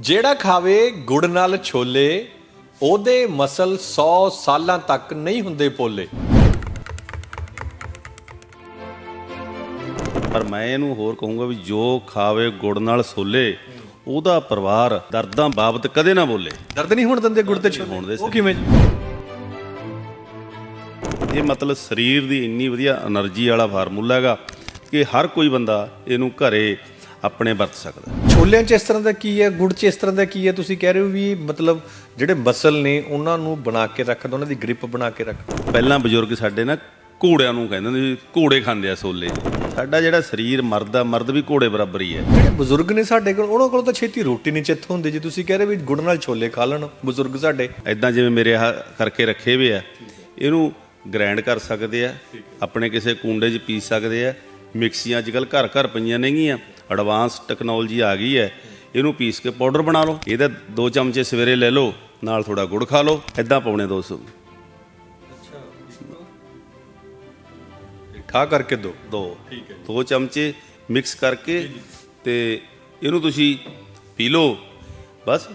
ਜਿਹੜਾ ਖਾਵੇ ਗੁੜ ਨਾਲ ਛੋਲੇ ਉਹਦੇ ਮਸਲ 100 ਸਾਲਾਂ ਤੱਕ ਨਹੀਂ ਹੁੰਦੇ ਪੋਲੇ। ਪਰ ਮੈਂ ਇਹਨੂੰ ਹੋਰ ਕਹੂੰਗਾ ਵੀ ਜੋ ਖਾਵੇ ਗੁੜ ਨਾਲ ਛੋਲੇ ਉਹਦਾ ਪਰਿਵਾਰ ਦਰਦਾਂ ਬਾਬਤ ਕਦੇ ਨਾ ਬੋਲੇ। ਦਰਦ ਨਹੀਂ ਹੋਣ ਦਿੰਦੇ ਗੁੜ ਤੇ ਹੋਣ ਦੇ ਛੋਲੇ? ਉਹ ਕਿਵੇਂ? ਇਹ ਮਤਲਬ ਸਰੀਰ ਦੀ ਇੰਨੀ ਵਧੀਆ એનર્ਜੀ ਵਾਲਾ ਫਾਰਮੂਲਾ ਹੈਗਾ ਕਿ ਹਰ ਕੋਈ ਬੰਦਾ ਇਹਨੂੰ ਘਰੇ ਆਪਣੇ ਵਰਤ ਸਕਦਾ। ਛੋਲਿਆਂ 'ਚ ਇਸ ਤਰ੍ਹਾਂ ਦਾ ਕੀ ਹੈ? ਗੁੜ 'ਚ ਇਸ ਤਰ੍ਹਾਂ ਦਾ ਕੀ ਹੈ? ਤੁਸੀਂ ਕਹਿ ਰਹੇ ਹੋ ਵੀ ਮਤਲਬ ਜਿਹੜੇ ਮਸਲ ਨੇ ਉਹਨਾਂ ਨੂੰ ਬਣਾ ਕੇ ਰੱਖਦਾ ਉਹਨਾਂ ਦੀ ਗ੍ਰਿਪ ਬਣਾ ਕੇ ਰੱਖਦਾ ਪਹਿਲਾਂ ਬਜ਼ੁਰਗ ਸਾਡੇ ਨਾ ਘੋੜਿਆਂ ਨੂੰ ਕਹਿੰਦੇ ਹੁੰਦੇ ਸੀ ਘੋੜੇ ਖਾਂਦੇ ਆ ਸੋਲੇ ਸਾਡਾ ਜਿਹੜਾ ਸਰੀਰ ਮਰਦ ਆ ਮਰਦ ਵੀ ਘੋੜੇ ਬਰਾਬਰ ਹੀ ਹੈ। ਜਿਹੜੇ ਬਜ਼ੁਰਗ ਨੇ ਸਾਡੇ ਕੋਲ ਉਹਨਾਂ ਕੋਲ ਤਾਂ ਛੇਤੀ ਰੋਟੀ ਨਹੀਂ ਚਿੱਤ ਹੁੰਦੀ। ਜੀ ਤੁਸੀਂ ਕਹਿ ਰਹੇ ਵੀ ਗੁੜ ਨਾਲ ਛੋਲੇ ਖਾ ਲੈਣ ਬਜ਼ੁਰਗ ਸਾਡੇ। ਐਦਾਂ ਜਿਵੇਂ ਮੇਰੇ ਆਹ ਕਰਕੇ ਰੱਖੇ ਹੋਏ ਆ ਇਹਨੂੰ ਗ੍ਰਾਈਂਡ ਕਰ ਸਕਦੇ ਆ ਆਪਣੇ ਕਿਸੇ ਕੁੰਡੇ 'ਚ ਪੀਸ ਸਕਦੇ ਆ। ਮਿਕਸੀਆਂ ਅੱਜਕੱਲ ਘਰ ਘਰ ਪਈਆਂ ਨੇਗੀਆਂ। ਐਡਵਾਂਸ ਟੈਕਨੋਲੋਜੀ ਆ ਗਈ ਹੈ ਇਹਨੂੰ ਪੀਸ ਕੇ ਪਾਊਡਰ ਬਣਾ ਲਓ। ਇਹਦੇ ਦੋ ਚਮਚੇ ਸਵੇਰੇ ਲੈ ਲਓ ਨਾਲ ਥੋੜਾ ਗੁੜ ਖਾ ਲਓ ਐਦਾਂ ਪਾਉਣੇ ਦੋ ਸੌ। ਠਾ ਕਰਕੇ ਦੋ ਦੋ। ਦੋ ਚਮਚੇ ਮਿਕਸ ਕਰਕੇ ਤੇ ਇਹਨੂੰ ਤੁਸੀਂ ਪੀ ਲਓ। ਬਸ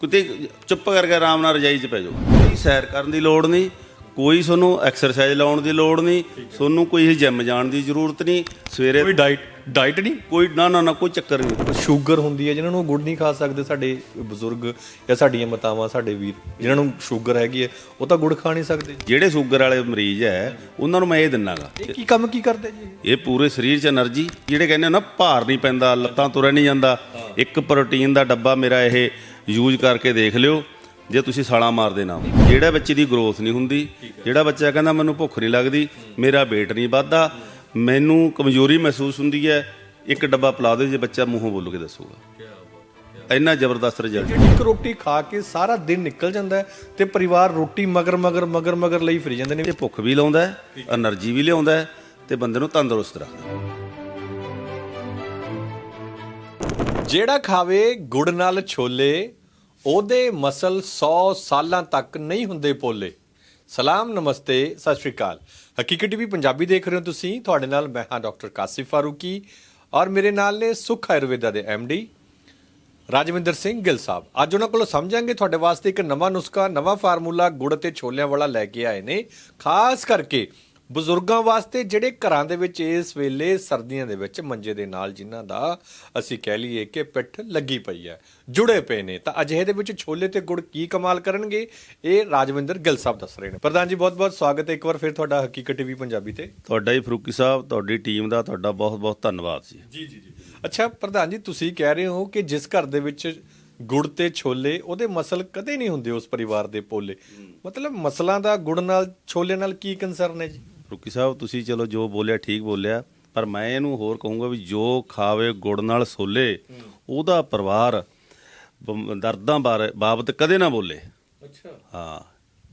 ਕਿਤੇ ਚੁੱਪ ਕਰਕੇ ਆਰਾਮ ਨਾਲ ਰਜਾਈ 'ਚ ਪੈ ਜਾਓ। ਕੋਈ ਸੈਰ ਕਰਨ ਦੀ ਲੋੜ ਨਹੀਂ ਕੋਈ ਤੁਹਾਨੂੰ ਐਕਸਰਸਾਈਜ਼ ਲਾਉਣ ਦੀ ਲੋੜ ਨਹੀਂ ਤੁਹਾਨੂੰ ਕੋਈ ਜਿਮ ਜਾਣ ਦੀ ਜ਼ਰੂਰਤ ਨਹੀਂ। ਸਵੇਰੇ ਕੋਈ ਡਾਈਟ ਡਾਈਟ ਨਹੀਂ? ਕੋਈ ਨਾ ਨਾ ਨਾ ਕੋਈ ਚੱਕਰ ਨਹੀਂ। ਸ਼ੂਗਰ ਹੁੰਦੀ ਹੈ ਜਿਹਨਾਂ ਨੂੰ ਗੁੜ ਨਹੀਂ ਖਾ ਸਕਦੇ ਸਾਡੇ ਬਜ਼ੁਰਗ ਜਾਂ ਸਾਡੀਆਂ ਮਾਤਾਵਾਂ ਸਾਡੇ ਵੀਰ ਜਿਹਨਾਂ ਨੂੰ ਸ਼ੂਗਰ ਹੈਗੀ ਹੈ ਉਹ ਤਾਂ ਗੁੜ ਖਾ ਨਹੀਂ ਸਕਦੇ। ਜਿਹੜੇ ਸ਼ੂਗਰ ਵਾਲੇ ਮਰੀਜ਼ ਹੈ ਉਹਨਾਂ ਨੂੰ ਮੈਂ ਇਹ ਦਿੰਨਾਗਾ। ਇਹ ਕੀ ਕੰਮ ਕੀ ਕਰਦੇ ਜੀ? ਇਹ ਪੂਰੇ ਸਰੀਰ 'ਚ એનર્ਜੀ ਜਿਹੜੇ ਕਹਿੰਦੇ ਨਾ ਭਾਰ ਨਹੀਂ ਪੈਂਦਾ ਲੱਤਾਂ ਤੁਰਿਆ ਨਹੀਂ ਜਾਂਦਾ। ਇੱਕ ਪ੍ਰੋਟੀਨ ਦਾ ਡੱਬਾ ਮੇਰਾ ਇਹ ਯੂਜ਼ ਕਰਕੇ ਦੇਖ ਲਿਓ ਜੇ ਤੁਸੀਂ ਸਾਲਾ ਮਾਰਦੇ ਨਾ ਜਿਹੜਾ ਬੱਚੇ ਦੀ ਗਰੋਥ ਨਹੀਂ ਹੁੰਦੀ ਜਿਹੜਾ ਬੱਚਾ ਕਹਿੰਦਾ ਮੈਨੂੰ ਭੁੱਖ ਨਹੀਂ ਲੱਗਦੀ ਮੇਰਾ weight ਨਹੀਂ ਵੱਧਦਾ ਮੈਨੂੰ ਕਮਜ਼ੋਰੀ ਮਹਿਸੂਸ ਹੁੰਦੀ ਹੈ ਇੱਕ ਡੱਬਾ ਪਿਲਾ ਦਿਓ ਜੇ ਬੱਚਾ ਮੂੰਹੋਂ ਬੋਲ ਕੇ ਦੱਸੂਗਾ। ਇੰਨਾ ਜ਼ਬਰਦਸਤ ਰਿਜ਼ਲਟ ਇੱਕ ਰੋਟੀ ਖਾ ਕੇ ਸਾਰਾ ਦਿਨ ਨਿਕਲ ਜਾਂਦਾ ਤੇ ਪਰਿਵਾਰ ਰੋਟੀ ਮਗਰ ਮਗਰ ਮਗਰ ਮਗਰ ਲਈ ਫਿਰ ਜਾਂਦੇ ਨੇ। ਇਹ ਭੁੱਖ ਵੀ ਲਾਉਂਦਾ ਹੈ એનર્ਜੀ ਵੀ ਲਿਆਉਂਦਾ ਹੈ ਤੇ ਬੰਦੇ ਨੂੰ ਤੰਦਰੁਸਤ ਰੱਖਦਾ ਜਿਹੜਾ ਖਾਵੇ ਗੁੜ ਨਾਲ ਛੋਲੇ ਉਹਦੇ ਮਸਲ 100 ਸਾਲਾਂ ਤੱਕ ਨਹੀਂ ਹੁੰਦੇ ਪੋਲੇ। ਸਲਾਮ ਨਮਸਤੇ ਸਤਿ ਸ਼੍ਰੀ ਅਕਾਲ। ਹਕੀਕਤ ਟੀਵੀ ਪੰਜਾਬੀ ਦੇਖ ਰਹੇ ਹੋ ਤੁਸੀਂ। ਤੁਹਾਡੇ ਨਾਲ ਮੈਂ ਹਾਂ ਡਾਕਟਰ ਕਾਸਿਫ ਫਾਰੂਕੀ ਔਰ ਮੇਰੇ ਨਾਲ ਨੇ ਸੁਖ ਆਯੁਰਵੇਦਾ ਦੇ ਡੀ ਰਾਜਵਿੰਦਰ ਸਿੰਘ ਗਿੱਲ ਸਾਹਿਬ। ਅੱਜ ਉਹਨਾਂ ਕੋਲੋਂ ਸਮਝਾਂਗੇ ਤੁਹਾਡੇ ਵਾਸਤੇ ਇੱਕ ਨਵਾਂ ਨੁਸਖਾ, ਨਵਾਂ ਫਾਰਮੂਲਾ ਗੁੜ ਤੇ ਛੋਲਿਆਂ ਵਾਲਾ ਲੈ ਕੇ ਆਏ ਨੇ। ਖਾਸ ਕਰਕੇ ਬਜ਼ੁਰਗਾਂ ਵਾਸਤੇ ਜਿਹੜੇ ਘਰਾਂ ਦੇ ਵਿੱਚ ਇਸ ਵੇਲੇ ਸਰਦੀਆਂ ਦੇ ਵਿੱਚ ਮੰਜੇ ਦੇ ਨਾਲ ਜਿਨ੍ਹਾਂ ਦਾ ਅਸੀਂ ਕਹਿ ਲਈਏ ਕਿ ਪਿੱਠ ਲੱਗੀ ਪਈ ਹੈ ਜੁੜੇ ਪਏ ਨੇ। ਤਾਂ ਅਜਿਹੇ ਦੇ ਵਿੱਚ ਛੋਲੇ ਤੇ ਗੁੜ ਕੀ ਕਮਾਲ ਕਰਨਗੇ? ਇਹ ਰਾਜਵਿੰਦਰ ਗਿੱਲ ਸਾਹਿਬ ਦੱਸ ਰਹੇ ਨੇ। ਪ੍ਰਧਾਨ ਜੀ ਬਹੁਤ-ਬਹੁਤ ਸਵਾਗਤ ਹੈ ਇੱਕ ਵਾਰ ਫਿਰ ਤੁਹਾਡਾ ਹਕੀਕਤ ਟੀਵੀ ਪੰਜਾਬੀ ਤੇ। ਤੁਹਾਡਾ ਹੀ ਫਰੂਕੀ ਸਾਹਿਬ ਤੁਹਾਡੀ ਟੀਮ ਦਾ ਤੁਹਾਡਾ ਬਹੁਤ-ਬਹੁਤ ਧੰਨਵਾਦ ਜੀ। ਜੀ ਜੀ ਜੀ। ਅੱਛਾ ਪ੍ਰਧਾਨ ਜੀ ਤੁਸੀਂ ਕਹਿ ਰਹੇ ਹੋ ਕਿ ਜਿਸ ਘਰ ਦੇ ਵਿੱਚ ਗੁੜ ਤੇ ਛੋਲੇ ਉਹਦੇ ਮਸਲ ਕਦੇ ਨਹੀਂ ਹੁੰਦੇ ਉਸ ਪਰਿਵਾਰ ਦੇ ਪੋਲੇ। ਮਤਲਬ ਮਸਲਾਂ ਦਾ ਗੁੜ ਨਾਲ ਛੋਲੇ ਨਾਲ ਕੀ ਕੰਸਰਨ ਹੈ ਜੀ? ਫਰੂਕੀ ਸਾਹਿਬ ਤੁਸੀਂ ਚਲੋ ਜੋ ਬੋਲਿਆ ਠੀਕ ਬੋਲਿਆ ਪਰ ਮੈਂ ਇਹਨੂੰ ਹੋਰ ਕਹੂੰਗਾ ਵੀ ਜੋ ਖਾਵੇ ਗੁੜ ਨਾਲ ਸੋਲੇ ਉਹਦਾ ਪਰਿਵਾਰ ਦਰਦਾਂ ਬਾਰੇ ਬਾਬਤ ਕਦੇ ਨਾ ਬੋਲੇ। ਅੱਛਾ। ਹਾਂ।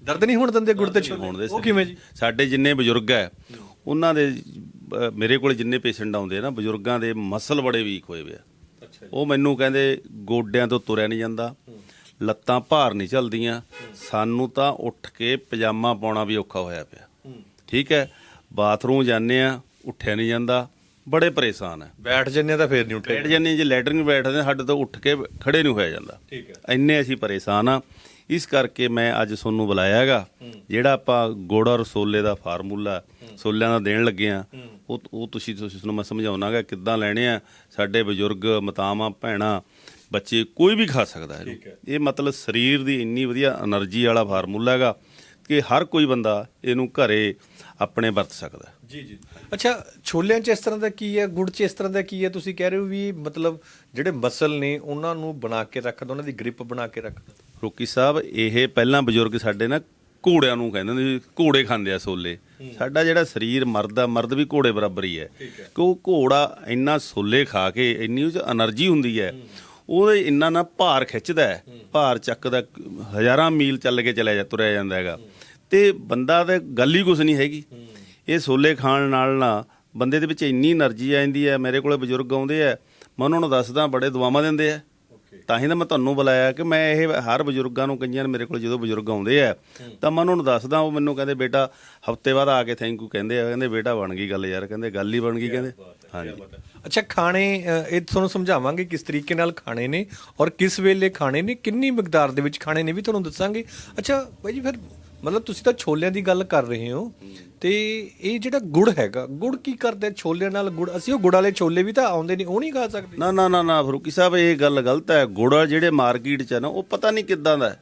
ਦਰਦ ਨਹੀਂ ਹੋਣ ਦਿੰਦੇ ਗੁੜ ਤੇ ਛੋਲੇ? ਦੇ ਉਹ। ਕਿਵੇਂ ਜੀ? ਸਾਡੇ ਜਿੰਨੇ ਬਜ਼ੁਰਗ ਹੈ ਉਹਨਾਂ ਦੇ ਮੇਰੇ ਕੋਲ ਜਿੰਨੇ ਪੇਸ਼ੈਂਟ ਆਉਂਦੇ ਆ ਨਾ ਬਜ਼ੁਰਗਾਂ ਦੇ ਮਸਲ ਬੜੇ ਵੀਕ ਹੋਏ ਵੇ ਆ। ਉਹ ਮੈਨੂੰ ਕਹਿੰਦੇ ਗੋਡਿਆਂ ਤੋਂ ਤੁਰਿਆ ਨਹੀਂ ਜਾਂਦਾ ਲੱਤਾਂ ਭਾਰ ਨਹੀਂ ਚੱਲਦੀਆਂ ਸਾਨੂੰ ਤਾਂ ਉੱਠ ਕੇ ਪਜਾਮਾ ਪਾਉਣਾ ਵੀ ਔਖਾ ਹੋਇਆ ਪਿਆ। ਠੀਕ ਹੈ ਬਾਥਰੂਮ ਜਾਂਦੇ ਆ ਉੱਠਿਆ ਨਹੀਂ ਜਾਂਦਾ ਬੜੇ ਪਰੇਸ਼ਾਨ ਹੈ। ਬੈਠ ਜੰਨੇ ਤਾਂ ਫੇਰ ਨਹੀਂ ਉੱਠੇ। ਬੈਠ ਜੰਨੇ ਜੇ ਲੈਟਰਿੰਗ ਬੈਠਦੇ ਸਾਡੇ ਤੋਂ ਉੱਠ ਕੇ ਖੜੇ ਨਹੀਂ ਹੋਇਆ ਜਾਂਦਾ। ਠੀਕ ਹੈ। ਇੰਨੇ ਅਸੀਂ ਪਰੇਸ਼ਾਨ ਆ ਇਸ ਕਰਕੇ ਮੈਂ ਅੱਜ ਤੁਹਾਨੂੰ ਬੁਲਾਇਆ ਹੈਗਾ ਜਿਹੜਾ ਆਪਾਂ ਗੁੜ ਰਸੋਲੇ ਦਾ ਫਾਰਮੂਲਾ ਸੋਲਿਆਂ ਦਾ ਦੇਣ ਲੱਗੇ ਆ ਉਹ ਉਹ ਤੁਸੀਂ ਤੁਸੀਂ ਨੂੰ ਮੈਂ ਸਮਝਾਉਣਾਗਾ ਕਿੱਦਾਂ ਲੈਣੇ ਆ ਸਾਡੇ ਬਜ਼ੁਰਗ ਮਤਾਮਾ ਭੈਣਾ ਬੱਚੇ ਕੋਈ ਵੀ ਖਾ ਸਕਦਾ ਹੈ। ਇਹ ਮਤਲਬ ਸਰੀਰ ਦੀ ਇੰਨੀ ਵਧੀਆ એનર્ਜੀ ਵਾਲਾ ਫਾਰਮੂਲਾ ਹੈਗਾ ਕਿ ਹਰ ਕੋਈ ਬੰਦਾ ਇਹਨੂੰ ਘਰੇ ਆਪਣੇ ਵਰਤ ਸਕਦਾ। ਜੀ ਜੀ। ਅੱਛਾ ਛੋਲਿਆਂ 'ਚ ਇਸ ਤਰ੍ਹਾਂ ਦਾ ਕੀ ਹੈ? ਗੁੜ 'ਚ ਇਸ ਤਰ੍ਹਾਂ ਦਾ ਕੀ ਹੈ? ਤੁਸੀਂ ਕਹਿ ਰਹੇ ਹੋ ਵੀ ਮਤਲਬ ਜਿਹੜੇ ਮਸਲ ਨੇ ਉਹਨਾਂ ਨੂੰ ਬਣਾ ਕੇ ਰੱਖਦਾ ਉਹਨਾਂ ਦੀ ਗ੍ਰਿਪ ਬਣਾ ਕੇ ਰੱਖਦਾ। ਰੋਕੀ ਸਾਹਿਬ ਇਹ ਪਹਿਲਾਂ ਬਜ਼ੁਰਗ ਸਾਡੇ ਨਾ ਘੋੜਿਆਂ ਨੂੰ ਕਹਿੰਦੇ ਨੇ ਘੋੜੇ ਖਾਂਦੇ ਆ ਸੋਲੇ। ਸਾਡਾ ਜਿਹੜਾ ਸਰੀਰ ਮਰਦ ਆ ਮਰਦ ਵੀ ਘੋੜੇ ਬਰਾਬਰ ਹੀ ਹੈ। ਕਿ ਉਹ ਘੋੜਾ ਇੰਨਾ ਸੋਲੇ ਖਾ ਕੇ ਇੰਨੀ ਉਹ ਚ એનર્ਜੀ ਹੁੰਦੀ ਹੈ ਉਹਦੇ ਇੰਨਾ ਨਾ ਭਾਰ ਖਿੱਚਦਾ ਹੈ। ਭਾਰ ਚੱਕਦਾ ਹਜ਼ਾਰਾਂ ਮੀਲ ਚੱਲ ਕੇ ਚਲਿਆ ਜਾ ਤੁਰਿਆ ਜਾਂਦਾ ਹੈਗਾ। ਤੇ ਬੰਦਾ ਤੇ ਗੱਲ ਹੀ ਕੁਝ ਨਹੀਂ ਹੈਗੀ। ਇਹ ਸੋਲੇ ਖਾਣ ਨਾਲ ਨਾ ਬੰਦੇ ਦੇ ਵਿੱਚ ਇੰਨੀ એનર્ਜੀ ਆ ਜਾਂਦੀ ਹੈ ਮੇਰੇ ਕੋਲੇ ਬਜ਼ੁਰਗ ਆਉਂਦੇ ਆ ਮੈਂ ਉਹਨਾਂ ਨੂੰ ਦੱਸਦਾ ਬੜੇ ਦੁਆਵਾਂ ਦਿੰਦੇ ਆ। ਤਾਂ ਹੀ ਤਾਂ ਮੈਂ ਤੁਹਾਨੂੰ ਬੁਲਾਇਆ ਕਿ ਮੈਂ ਇਹ ਹਰ ਬਜ਼ੁਰਗਾਂ ਨੂੰ ਕਈਆਂ ਮੇਰੇ ਕੋਲ ਜਦੋਂ ਬਜ਼ੁਰਗ ਆਉਂਦੇ ਆ ਤਾਂ ਮੈਂ ਉਹਨਾਂ ਨੂੰ ਦੱਸਦਾ ਉਹ ਮੈਨੂੰ ਕਹਿੰਦੇ ਬੇਟਾ ਹਫ਼ਤੇ ਬਾਅਦ ਆ ਕੇ ਥੈਂਕ ਯੂ ਕਹਿੰਦੇ ਆ ਕਹਿੰਦੇ ਬੇਟਾ ਬਣ ਗਈ ਗੱਲ ਯਾਰ। ਕਹਿੰਦੇ ਗੱਲ ਹੀ ਬਣ ਗਈ ਕਹਿੰਦੇ। ਹਾਂਜੀ। ਅੱਛਾ ਖਾਣੇ ਇਹ ਤੁਹਾਨੂੰ ਸਮਝਾਵਾਂਗੇ ਕਿਸ ਤਰੀਕੇ ਨਾਲ ਖਾਣੇ ਨੇ ਔਰ ਕਿਸ ਵੇਲੇ ਖਾਣੇ ਨੇ ਕਿੰਨੀ ਮਿਕਦਾਰ ਦੇ ਵਿੱਚ ਖਾਣੇ ਨੇ ਵੀ ਤੁਹਾਨੂੰ ਦੱਸਾਂਗੇ। ਅੱਛਾ ਭਾਈ ਜੀ ਫਿਰ ਮਤਲਬ ਤੁਸੀਂ ਤਾਂ ਛੋਲਿਆਂ ਦੀ ਗੱਲ ਕਰ ਰਹੇ ਹੋ ਤੇ ਇਹ ਜਿਹੜਾ ਗੁੜ ਹੈਗਾ ਗੁੜ ਕੀ ਕਰਦਾ ਛੋਲਿਆਂ ਨਾਲ ਗੁੜ ਅਸੀਂ ਉਹ ਗੁੜ ਵਾਲੇ ਛੋਲੇ ਵੀ ਤਾਂ ਆਉਂਦੇ ਨਹੀਂ ਉਹ ਨਹੀਂ ਖਾ ਸਕਦੇ। ਨਾ ਨਾ ਨਾ ਨਾ ਫਰੂਕੀ ਸਾਹਿਬ ਇਹ ਗੱਲ ਗਲਤ ਹੈ। ਗੁੜ ਜਿਹੜੇ ਮਾਰਕੀਟ 'ਚ ਆ ਨਾ ਉਹ ਪਤਾ ਨਹੀਂ ਕਿੱਦਾਂ ਦਾ ਹੈ।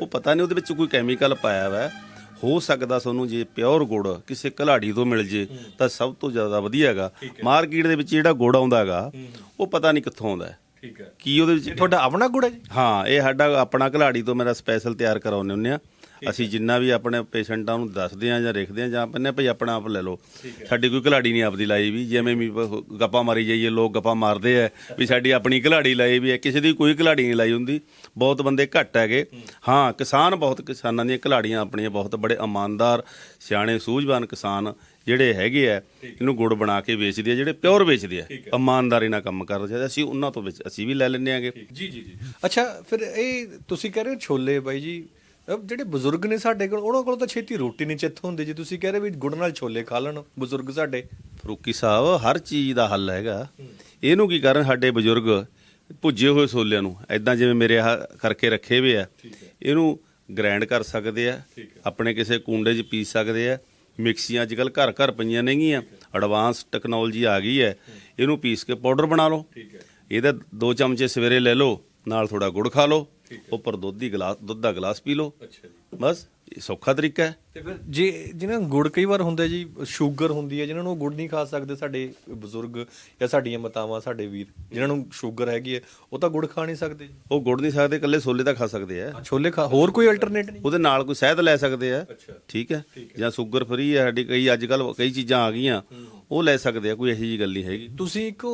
ਉਹ ਪਤਾ ਨਹੀਂ ਉਹਦੇ ਵਿੱਚ ਕੋਈ ਕੈਮੀਕਲ ਪਾਇਆ ਹੋਇਆ ਹੈ। ਹੋ ਸਕਦਾ ਤੁਹਾਨੂੰ ਜੇ ਪਿਓਰ ਗੁੜ ਕਿਸੇ ਘਲਾੜੀ ਤੋਂ ਮਿਲ ਜੇ ਤਾਂ ਸਭ ਤੋਂ ਜ਼ਿਆਦਾ ਵਧੀਆ ਹੈਗਾ। ਮਾਰਕੀਟ ਦੇ ਵਿੱਚ ਜਿਹੜਾ ਗੁੜ ਆਉਂਦਾ ਹੈਗਾ ਉਹ ਪਤਾ ਨਹੀਂ ਕਿੱਥੋਂ ਆਉਂਦਾ ਹੈ। ਠੀਕ ਹੈ। ਕੀ ਉਹਦੇ ਵਿੱਚ ਤੁਹਾਡਾ ਆਪਣਾ ਗੁੜ ਹੈ ਜੀ? ਹਾਂ ਇਹ ਸਾਡਾ ਆਪਣਾ ਘਲਾੜੀ ਤੋਂ ਮੇਰਾ ਸਪੈਸ਼ਲ ਤਿਆਰ ਕਰਾਉਂਦੇ ਹੁੰਦੇ ਆ। ਅਸੀਂ ਜਿੰਨਾ ਵੀ ਆਪਣੇ ਪੇਸ਼ੈਂਟਾਂ ਨੂੰ ਦੱਸਦੇ ਆ ਜਾਂ ਲਿਖਦੇ ਆ ਜਾਂ ਪੰਨੇ ਭਈ ਆਪਣਾ ਆਪ ਲੈ ਲਓ। ਸਾਡੀ ਕੋਈ ਘਲਾੜੀ ਨਹੀਂ ਆਪਦੀ ਲਾਈ ਵੀ ਜਿਵੇਂ ਵੀ ਗੱਪਾਂ ਮਾਰੀ ਜਾਈਏ ਲੋਕ ਗੱਪਾਂ ਮਾਰਦੇ ਆ ਵੀ ਸਾਡੀ ਆਪਣੀ ਘਲਾੜੀ ਲਾਈ ਵੀ ਹੈ ਕਿਸੇ ਦੀ ਕੋਈ ਘਲਾੜੀ ਨਹੀਂ ਲਾਈ ਹੁੰਦੀ। ਬਹੁਤ ਬੰਦੇ ਘੱਟ ਹੈਗੇ। ਹਾਂ। ਕਿਸਾਨ ਬਹੁਤ ਕਿਸਾਨਾਂ ਦੀਆਂ ਘਲਾੜੀਆਂ ਆਪਣੀਆਂ ਬਹੁਤ ਬੜੇ ਇਮਾਨਦਾਰ ਸਿਆਣੇ ਸੂਝਵਾਨ ਕਿਸਾਨ ਜਿਹੜੇ ਹੈਗੇ ਆ ਇਹਨੂੰ ਗੁੜ ਬਣਾ ਕੇ ਵੇਚਦੇ ਆ ਜਿਹੜੇ ਪਿਓਰ ਵੇਚਦੇ ਆ। ਇਮਾਨਦਾਰੀ ਨਾਲ ਕੰਮ ਕਰਦੇ ਆ। ਅਸੀਂ ਉਹਨਾਂ ਤੋਂ ਵਿੱਚ ਅਸੀਂ ਵੀ ਲੈ ਲੈਂਦੇ ਆਂਗੇ ਜੀ ਜੀ ਜੀ। ਅੱਛਾ ਫਿਰ ਇਹ ਤੁਸੀਂ ਕਹਿ ਰਹੇ ਹੋ ਛੋਲੇ ਬਾਈ ਜੀ ਜਿਹੜੇ ਬਜ਼ੁਰਗ ਨੇ ਸਾਡੇ ਕੋਲ ਉਹਨਾਂ ਕੋਲ ਤਾਂ ਛੇਤੀ ਰੋਟੀ ਨਹੀਂ ਚਿੱਤ ਹੁੰਦੀ। ਜੀ ਤੁਸੀਂ ਕਹਿ ਰਹੇ ਵੀ ਗੁੜ ਨਾਲ ਛੋਲੇ ਖਾ ਲੈਣ ਬਜ਼ੁਰਗ ਸਾਡੇ। ਫਰੂਕੀ ਸਾਹਿਬ ਹਰ ਚੀਜ਼ ਦਾ ਹੱਲ ਹੈਗਾ। ਇਹਨੂੰ ਕੀ ਕਰਨ ਸਾਡੇ ਬਜ਼ੁਰਗ ਭੁੱਜੇ ਹੋਏ ਛੋਲਿਆਂ ਨੂੰ? ਐਦਾਂ ਜਿਵੇਂ ਮੇਰੇ ਆਹ ਕਰਕੇ ਰੱਖੇ ਹੋਏ ਆ। ਇਹਨੂੰ ਗ੍ਰਾਈਂਡ ਕਰ ਸਕਦੇ ਆ। ਆਪਣੇ ਕਿਸੇ ਕੁੰਡੇ 'ਚ ਪੀਸ ਸਕਦੇ ਆ। ਮਿਕਸੀਆਂ ਅੱਜ ਕੱਲ ਘਰ ਘਰ ਪਈਆਂ ਨੇਗੀਆਂ ਐਡਵਾਂਸ ਟੈਕਨੋਲੋਜੀ ਆ ਗਈ ਹੈ। ਇਹਨੂੰ ਪੀਸ ਕੇ ਪਾਊਡਰ ਬਣਾ ਲਓ। ਇਹਦਾ ਦੋ ਚਮਚੇ ਸਵੇਰੇ ਲੈ ਲਓ। ਨਾਲ ਥੋੜਾ ਗੁੜ ਖਾ ਲਓ। ਉੱਪਰ ਦੁੱਧ ਦੀ ਗਲਾਸ ਦੁੱਧ ਦਾ ਗਲਾਸ ਪੀ ਲਓ। ਅੱਛਾ ਜੀ। ਬਸ ਇਹ ਸੌਖਾ ਤਰੀਕਾ ਹੈ। ਤੇ ਫਿਰ ਜੇ ਜਿਹਨਾਂ ਨੂੰ ਗੁੜ ਕਈ ਵਾਰ ਹੁੰਦਾ ਜੀ ਸ਼ੂਗਰ ਹੁੰਦੀ ਹੈ ਜਿਨ੍ਹਾਂ ਨੂੰ ਗੁੜ ਨਹੀਂ ਖਾ ਸਕਦੇ ਸਾਡੇ ਬਜ਼ੁਰਗ ਜਾਂ ਸਾਡੀਆਂ ਮਾਤਾਵਾਂ ਸਾਡੇ ਵੀਰ ਜਿਨ੍ਹਾਂ ਨੂੰ ਸ਼ੂਗਰ ਹੈਗੀ ਹੈ ਉਹ ਤਾਂ ਗੁੜ ਖਾ ਨਹੀਂ ਸਕਦੇ ਜੀ। ਉਹ ਗੁੜ ਨਹੀਂ ਸਕਦੇ ਇਕੱਲੇ ਛੋਲੇ ਤਾਂ ਖਾ ਸਕਦੇ ਆ। ਛੋਲੇ ਖਾ ਹੋਰ ਕੋਈ ਅਲਟਰਨੇਟ ਨਹੀਂ? ਉਹਦੇ ਨਾਲ ਕੋਈ ਸ਼ਹਿਦ ਲੈ ਸਕਦੇ ਆ। ਠੀਕ ਹੈ। ਜਾਂ ਸ਼ੂਗਰ ਫ੍ਰੀ ਹੈ ਸਾਡੀ ਕਈ ਅੱਜ ਕੱਲ ਕਈ ਚੀਜ਼ਾਂ ਆ ਗਈਆਂ ਉਹ ਲੈ ਸਕਦੇ ਆ ਕੋਈ ਇਹੋ ਜਿਹੀ ਗੱਲ ਨਹੀਂ ਹੈਗੀ। ਤੁਸੀਂ ਇੱਕ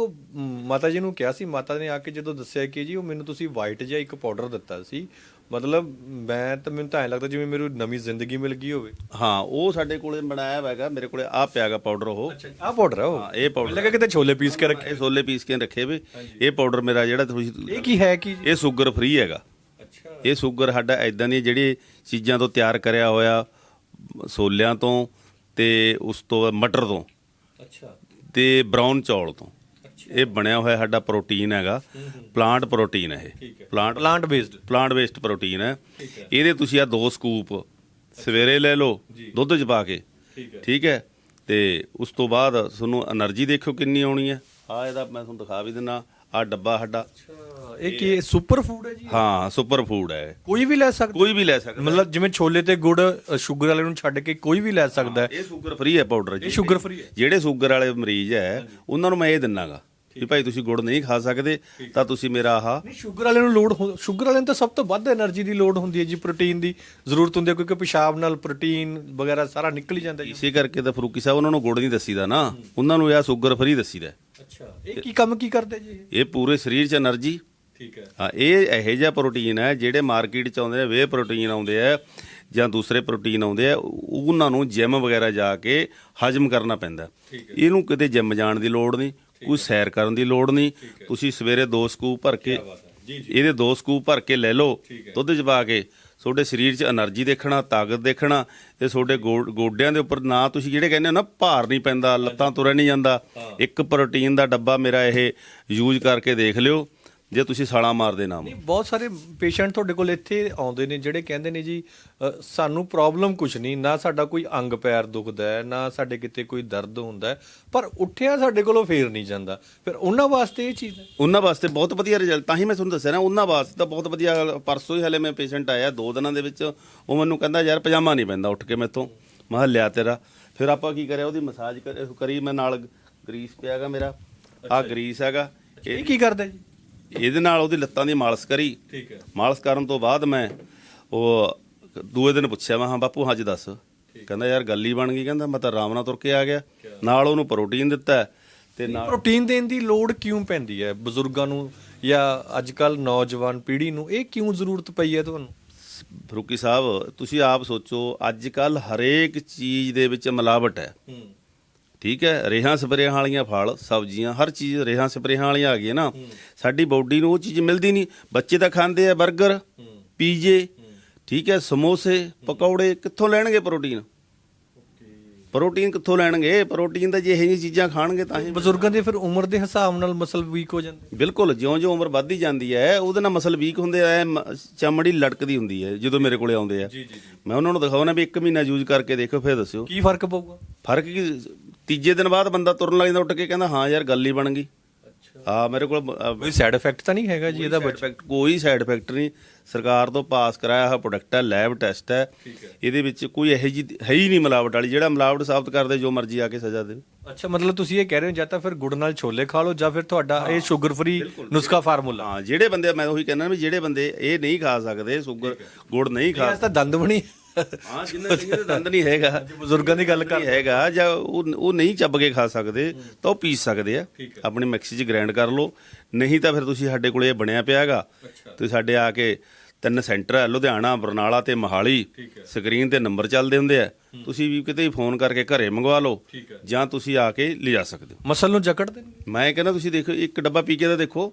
ਮਾਤਾ ਜੀ ਨੂੰ ਕਿਹਾ ਸੀ ਮਾਤਾ ਨੇ ਆ ਕੇ ਜਦੋਂ ਦੱਸਿਆ ਕਿ ਜੀ ਉਹ ਮੈਨੂੰ ਤੁਸੀਂ ਵਾਈਟ ਜਿਹਾ ਇੱਕ ਪਾਊਡਰ ਦਿੱਤਾ ਸੀ ਮਤਲਬ ਮੈਂ ਤਾਂ ਮੈਨੂੰ ਤਾਂ ਐਂ ਲੱਗਦਾ ਜਿਵੇਂ ਮੈਨੂੰ ਨਵੀਂ ਜ਼ਿੰਦਗੀ ਮਿਲ ਗਈ ਹੋਵੇ। ਹਾਂ ਉਹ ਸਾਡੇ ਕੋਲੇ ਬਣਾਇਆ ਹੋਇਆ ਹੈਗਾ ਮੇਰੇ ਕੋਲੇ ਆ ਪਿਆਗਾ ਪਾਊਡਰ ਉਹ। ਆਹ ਪਾਊਡਰ ਆ ਉਹ? ਹਾਂ ਇਹ ਪਾਊਡਰ ਲੱਗਾ ਕਿਤੇ ਛੋਲੇ ਪੀਸ ਕੇ ਰੱਖੇ। ਇਹ ਛੋਲੇ ਪੀਸ ਕੇ ਰੱਖੇ ਵੇ। ਇਹ ਪਾਊਡਰ ਮੇਰਾ ਜਿਹੜਾ ਤੁਸੀਂ ਇਹ ਕੀ ਹੈ ਕੀ ਇਹ ਸ਼ੂਗਰ ਫ੍ਰੀ ਹੈਗਾ। ਅੱਛਾ। ਇਹ ਸ਼ੂਗਰ ਸਾਡਾ ਐਦਾਂ ਦੀ ਜਿਹੜੀ ਚੀਜ਼ਾਂ ਤੋਂ ਤਿਆਰ ਕਰਿਆ ਹੋਇਆ ਸੋਲਿਆਂ ਤੋਂ ਤੇ ਉਸ ਤੋਂ ਮਟਰ ਤੋਂ ਅੱਛਾ। ਤੇ ਬ੍ਰਾਊਨ ਚੌਲ ਤੋਂ। ਇਹ ਬਣਿਆ ਹੋਇਆ ਸਾਡਾ ਪ੍ਰੋਟੀਨ ਹੈਗਾ ਪਲਾਂਟ ਪ੍ਰੋਟੀਨ ਹੈ plant plant based plant based protein ਹੈ। ਇਹਦੇ ਤੁਸੀਂ ਆ ਦੋ ਸਕੂਪ ਸਵੇਰੇ ਲੈ ਲਓ ਦੁੱਧ ਚ ਪਾ ਕੇ। ਠੀਕ ਹੈ। ਤੇ ਉਸ ਤੋਂ ਬਾਅਦ ਤੁਹਾਨੂੰ એનર્ਜੀ ਦੇਖੋ ਕਿੰਨੀ ਆਉਣੀ ਹੈ। ਆ ਇਹਦਾ ਮੈਂ ਤੁਹਾਨੂੰ ਦਿਖਾ ਵੀ ਦਿੰਦਾ ਆ ਡੱਬਾ ਸਾਡਾ। ਇਹ ਕੀ ਸੁਪਰ ਫੂਡ ਹੈ ਜੀ ਹਾਂ ਸੁਪਰ ਫੂਡ ਹੈ। ਕੋਈ ਵੀ ਲੈ ਸਕਦਾ। ਕੋਈ ਵੀ ਲੈ ਸਕਦਾ। ਮਤਲਬ ਜਿਵੇਂ ਛੋਲੇ ਤੇ ਗੁੜ ਸ਼ੂਗਰ ਵਾਲੇ ਨੂੰ ਛੱਡ ਕੇ ਕੋਈ ਵੀ ਲੈ ਸਕਦਾ ਇਹ ਸ਼ੂਗਰ ਫ੍ਰੀ ਹੈ ਪਾਊਡਰ ਜੀ। ਇਹ ਸ਼ੂਗਰ ਫ੍ਰੀ ਹੈ। ਜਿਹੜੇ ਸ਼ੂਗਰ ਵਾਲੇ ਮਰੀਜ਼ ਹੈ ਉਹਨਾਂ ਨੂੰ ਮੈਂ ਇਹ ਦਿੰਨਾਗਾ। ਵੀ ਭਾਈ ਤੁਸੀਂ ਗੁੜ ਨਹੀਂ ਖਾ ਸਕਦੇ ਤਾਂ ਤੁਸੀਂ ਮੇਰਾ ਆਹ ਨਹੀਂ ਸ਼ੂਗਰ ਵਾਲੇ ਨੂੰ ਲੋਡ ਸ਼ੂਗਰ ਵਾਲੇ ਨੂੰ ਤਾਂ ਸਭ ਤੋਂ ਵੱਧ એનર્ਜੀ ਦੀ ਲੋਡ ਹੁੰਦੀ ਹੈ ਜੀ ਪ੍ਰੋਟੀਨ ਦੀ। ਜ਼ਰੂਰਤ ਹੁੰਦੀ ਹੈ ਕਿਉਂਕਿ ਪਿਸ਼ਾਬ ਨਾਲ ਪ੍ਰੋਟੀਨ ਵਗੈਰਾ ਸਾਰਾ ਨਿਕਲ ਹੀ ਜਾਂਦਾ ਜੀ। ਇਸੇ ਕਰਕੇ ਤਾਂ ਫਰੂਕੀ ਸਾਹਿਬ ਉਹਨਾਂ ਨੂੰ ਗੁੜ ਨਹੀਂ ਦੱਸੀਦਾ ਨਾ। ਉਹਨਾਂ ਨੂੰ ਇਹ ਸ਼ੂਗਰ ਫਰੀ ਦੱਸੀਦਾ ਅੱਛਾ ਇਹ ਕੀ ਕੰਮ ਕੀ ਕਰਦੇ ਜੀ? ਇਹ ਪੂਰੇ ਸਰੀਰ 'ਚ એનર્ਜੀ ਠੀਕ ਹੈ। ਹਾਂ ਇਹ ਇਹੋ ਜਿਹਾ ਪ੍ਰੋਟੀਨ ਹੈ ਜਿਹੜੇ ਮਾਰਕੀਟ 'ਚ ਆਉਂਦੇ ਨੇ ਵੇ ਪ੍ਰੋਟੀਨ ਆਉਂਦੇ ਆ ਜਾਂ ਦੂਸਰੇ ਪ੍ਰੋਟੀਨ ਆਉਂਦੇ ਆ ਉਹਨਾਂ ਨੂੰ ਜਿਮ ਵਗੈਰਾ ਜਾ ਕੇ ਹਜਮ ਕਰਨਾ ਪੈਂਦਾ। ਇਹਨੂੰ ਕਿਤੇ ਜਿਮ ਜਾਣ ਦੀ ਲੋੜ ਨਹੀਂ। ਕੋਈ ਸੈਰ ਕਰਨ ਦੀ ਲੋੜ ਨਹੀਂ। ਤੁਸੀਂ ਸਵੇਰੇ ਦੋ ਸਕੂਪ ਭਰ ਕੇ ਇਹਦੇ ਦੋ ਸਕੂਪ ਭਰ ਕੇ ਲੈ ਲਓ। ਦੁੱਧ 'ਚ ਪਾ ਕੇ ਤੁਹਾਡੇ ਸਰੀਰ 'ਚ એનર્ਜੀ ਦੇਖਣਾ ਤਾਕਤ ਦੇਖਣਾ ਤੇ ਤੁਹਾਡੇ ਗੋਡਿਆਂ ਦੇ ਉੱਪਰ ਨਾ ਤੁਸੀਂ ਜਿਹੜੇ ਕਹਿੰਦੇ ਹੋ ਨਾ ਭਾਰ ਨਹੀਂ ਪੈਂਦਾ ਲੱਤਾਂ ਤੁਰਿਆ ਨਹੀਂ ਜਾਂਦਾ। ਇੱਕ ਪ੍ਰੋਟੀਨ ਦਾ ਡੱਬਾ ਮੇਰਾ ਇਹ ਯੂਜ਼ ਕਰਕੇ ਦੇਖ ਲਿਓ। ਜੇ ਤੁਸੀਂ ਸਾਲਾ ਮਾਰਦੇ ਨਾ ਨਹੀਂ ਬਹੁਤ ਸਾਰੇ ਪੇਸ਼ੈਂਟ ਤੁਹਾਡੇ ਕੋਲ ਇੱਥੇ ਆਉਂਦੇ ਨੇ ਜਿਹੜੇ ਕਹਿੰਦੇ ਨੇ ਜੀ ਸਾਨੂੰ ਪ੍ਰੋਬਲਮ ਕੁਝ ਨਹੀਂ ਨਾ ਸਾਡਾ ਕੋਈ ਅੰਗ ਪੈਰ ਦੁਖਦਾ ਹੈ ਨਾ ਸਾਡੇ ਕਿਤੇ ਕੋਈ ਦਰਦ ਹੁੰਦਾ ਹੈ ਪਰ ਉੱਠਿਆ ਸਾਡੇ ਕੋਲੋਂ ਫੇਰ ਨਹੀਂ ਜਾਂਦਾ। ਫਿਰ ਉਹਨਾਂ ਵਾਸਤੇ ਇਹ ਚੀਜ਼ ਉਹਨਾਂ ਵਾਸਤੇ ਬਹੁਤ ਵਧੀਆ ਰਿਜ਼ਲਟ ਤਾਂ ਹੀ ਮੈਂ ਤੁਹਾਨੂੰ ਦੱਸਿਆ ਨਾ ਉਹਨਾਂ ਵਾਸਤੇ ਤਾਂ ਬਹੁਤ ਵਧੀਆ ਪਰਸੋਂ ਹੀ ਹਲੇ ਮੈਂ ਪੇਸ਼ੈਂਟ ਆਇਆ ਦੋ ਦਿਨਾਂ ਦੇ ਵਿੱਚ ਉਹ ਮੈਨੂੰ ਕਹਿੰਦਾ ਯਾਰ ਪਜਾਮਾ ਨਹੀਂ ਪੈਂਦਾ ਉੱਠ ਕੇ ਮੈਥੋਂ। ਮੈਂ ਲਿਆ ਤੇਰਾ। ਫਿਰ ਆਪਾਂ ਕੀ ਕਰਿਆ ਉਹਦੀ ਮਸਾਜ ਕਰੀ ਮੈਂ ਨਾਲ ਗਰੀਸ ਪਿਆਗਾ ਮੇਰਾ ਆਹ ਗਰੀਸ ਹੈਗਾ ਇਹ ਕੀ ਕਰਦਾ ਜੀ? ਇਹਦੇ ਨਾਲ ਉਹਦੀ ਲੱਤਾਂ ਦੀ ਮਾਲਿਸ਼ ਕਰੀ। ਠੀਕ ਹੈ। ਮਾਲਿਸ਼ ਕਰਨ ਤੋਂ ਬਾਅਦ ਮੈਂ ਉਹ ਦੂਏ ਦਿਨ ਪੁੱਛਿਆ ਮੈਂ ਹਾਂ ਬਾਪੂ ਹਾਂਜੀ ਦੱਸ। ਕਹਿੰਦਾ ਯਾਰ ਗੱਲ ਹੀ ਬਣ ਗਈ। ਕਹਿੰਦਾ ਮੈਂ ਤਾਂ ਆਰਾਮ ਨਾਲ ਤੁਰ ਕੇ ਆ ਗਿਆ। ਨਾਲ ਉਹਨੂੰ ਪ੍ਰੋਟੀਨ ਦਿੱਤਾ ਤੇ ਨਾਲ ਪ੍ਰੋਟੀਨ ਦੇਣ ਦੀ ਲੋੜ ਕਿਉਂ ਪੈਂਦੀ ਹੈ? ਬਜ਼ੁਰਗਾਂ ਨੂੰ ਜਾਂ ਅੱਜ ਕੱਲ ਨੌਜਵਾਨ ਪੀੜ੍ਹੀ ਨੂੰ ਇਹ ਕਿਉਂ ਜ਼ਰੂਰਤ ਪਈ ਹੈ ਤੁਹਾਨੂੰ? ਫਰੂਕੀ ਸਾਹਿਬ ਤੁਸੀਂ ਆਪ ਸੋਚੋ ਅੱਜ ਕੱਲ ਹਰੇਕ ਚੀਜ਼ ਦੇ ਵਿੱਚ ਮਿਲਾਵਟ ਹੈ। ਠੀਕ ਹੈ ਰੇਹਾਂ ਸਪਰੇਆਂ ਵਾਲੀਆਂ ਫਲ ਸਬਜ਼ੀਆਂ ਹਰ ਚੀਜ਼ ਰੇਹਾਂ ਸਪਰੇਆਂ ਵਾਲੀਆਂ ਆ ਗਈਆਂ ਨਾ। ਸਾਡੀ ਬਾਡੀ ਨੂੰ ਉਹ ਚੀਜ਼ ਮਿਲਦੀ ਨਹੀਂ। ਬੱਚੇ ਤਾਂ ਖਾਂਦੇ ਆ 버ਗਰ ਪੀਜੇ ਠੀਕ ਹੈ ਸਮੋਸੇ ਪਕੌੜੇ ਕਿੱਥੋਂ ਲੈਣਗੇ ਪ੍ਰੋਟੀਨ? ਪ੍ਰੋਟੀਨ ਕਿੱਥੋਂ ਲੈਣਗੇ? ਪ੍ਰੋਟੀਨ ਤਾਂ ਜੇ ਇਹ ਜਿਹੀਆਂ ਚੀਜ਼ਾਂ ਖਾਣਗੇ ਤਾਂ ਹੀ ਬਜ਼ੁਰਗਾਂ ਦੇ ਫਿਰ ਉਮਰ ਦੇ ਹਿਸਾਬ ਨਾਲ ਮਸਲ ਵੀਕ ਹੋ ਜਾਂਦੇ ਬਿਲਕੁਲ ਜਿਉਂ-ਜਿਉਂ ਉਮਰ ਵੱਧਦੀ ਜਾਂਦੀ ਹੈ ਉਹਦੇ ਨਾਲ ਮਸਲ ਵੀਕ ਹੁੰਦੇ ਆ ਚਮੜੀ ਲਟਕਦੀ ਹੁੰਦੀ ਹੈ ਜਦੋਂ ਮੇਰੇ ਕੋਲੇ ਆਉਂਦੇ ਆ। ਜੀ ਜੀ ਮੈਂ ਉਹਨਾਂ ਨੂੰ ਦਿਖਾਉਣਾ ਵੀ 1 ਮਹੀਨਾ ਯੂਜ਼ ਕਰਕੇ ਦੇਖੋ ਫਿਰ ਦੱਸਿਓ। ਕੀ ਫ਼ਰਕ ਪਊਗਾ? ਫ਼ਰਕ ਕੀ ਤੀਜੇ ਦਿਨ ਬਾਅਦ ਬੰਦਾ ਤੁਰਨ ਲੱਗ ਜਾਂਦਾ ਉੱਠ ਕੇ ਕਹਿੰਦਾ ਹਾਂ ਯਾਰ ਗੱਲ ਹੀ ਬਣ ਗਈ। ਆ ਮੇਰੇ ਕੋਲ ਕੋਈ ਸਾਈਡ ਇਫੈਕਟ ਤਾਂ ਨਹੀਂ ਹੈਗਾ ਜੀ ਇਹਦਾ effect- ਕੋਈ ਸਾਈਡ ਇਫੈਕਟ ਨਹੀਂ। ਸਰਕਾਰ ਤੋਂ ਪਾਸ ਕਰਾਇਆ ਹੋਇਆ ਪ੍ਰੋਡਕਟ ਹੈ ਲੈਬ ਟੈਸਟ ਹੈ। ਇਹਦੇ ਵਿੱਚ ਕੋਈ ਇਹੋ ਜੀ ਹੈ ਹੀ ਨਹੀਂ ਮਿਲਾਵਟ ਵਾਲੀ ਜਿਹੜਾ ਮਿਲਾਵਟ ਸਾਬਤ ਕਰਦੇ ਜੋ ਮਰਜ਼ੀ ਆ ਕੇ ਸਜ਼ਾ ਦੇਵੇ। ਅੱਛਾ ਮਤਲਬ ਤੁਸੀਂ ਇਹ ਕਹਿ ਰਹੇ ਹੋ ਜਾਂ ਤਾਂ ਫਿਰ ਗੁੜ ਨਾਲ ਛੋਲੇ ਖਾ ਲਓ ਜਾਂ ਫਿਰ ਤੁਹਾਡਾ ਇਹ ਸ਼ੂਗਰ ਫ੍ਰੀ ਨੁਸਖਾ ਫਾਰਮੂਲਾ ਹਾਂ ਜਿਹੜੇ ਬੰਦੇ ਮੈਂ ਉਹੀ ਕਹਿੰਦਾ ਵੀ ਜਿਹੜੇ ਬੰਦੇ ਇਹ ਨਹੀਂ ਖਾ ਸਕਦੇ ਸ਼ੂਗਰ ਗੁੜ ਨਹੀਂ ਖਾ ਇਹ ਤਾਂ ਦੰਦ ਬਣੀ। ਹਾਂ ਜਿੰਨਾ ਕਈਆਂ ਦੇ ਦੰਦ ਨਹੀਂ ਹੈਗਾ। ਬਜ਼ੁਰਗਾਂ ਦੀ ਗੱਲ ਕਰ ਹੈਗਾ ਜਾਂ ਉਹ ਉਹ ਨਹੀਂ ਚੱਬ ਕੇ ਖਾ ਸਕਦੇ ਤਾਂ ਉਹ ਪੀ ਸਕਦੇ ਆ। ਆਪਣੀ ਮਿਕਸੀ 'ਚ ਗ੍ਰਾਈਂਡ ਕਰ ਲਓ। ਨਹੀਂ ਤਾਂ ਫਿਰ ਤੁਸੀਂ ਸਾਡੇ ਕੋਲੇ ਇਹ ਬਣਿਆ ਪਿਆ ਹੈਗਾ। ਤੁਸੀਂ ਸਾਡੇ ਆ ਕੇ ਤਿੰਨ ਸੈਂਟਰ ਹੈ ਲੁਧਿਆਣਾ ਬਰਨਾਲਾ ਤੇ ਮੋਹਾਲੀ। ਸਕਰੀਨ ਤੇ ਨੰਬਰ ਚੱਲਦੇ ਹੁੰਦੇ ਆ। ਤੁਸੀਂ ਵੀ ਕਿਤੇ ਫੋਨ ਕਰਕੇ ਘਰੇ ਮੰਗਵਾ ਲਓ ਜਾਂ ਤੁਸੀਂ ਆ ਕੇ ਲਿਜਾ ਸਕਦੇ ਹੋ। ਮਸਲ ਨੂੰ ਜਕੜ ਦੇਣਗੇ? ਮੈਂ ਕਹਿੰਦਾ ਤੁਸੀਂ ਦੇਖੋ ਇੱਕ ਡੱਬਾ ਪੀ ਕੇ ਤਾਂ ਦੇਖੋ।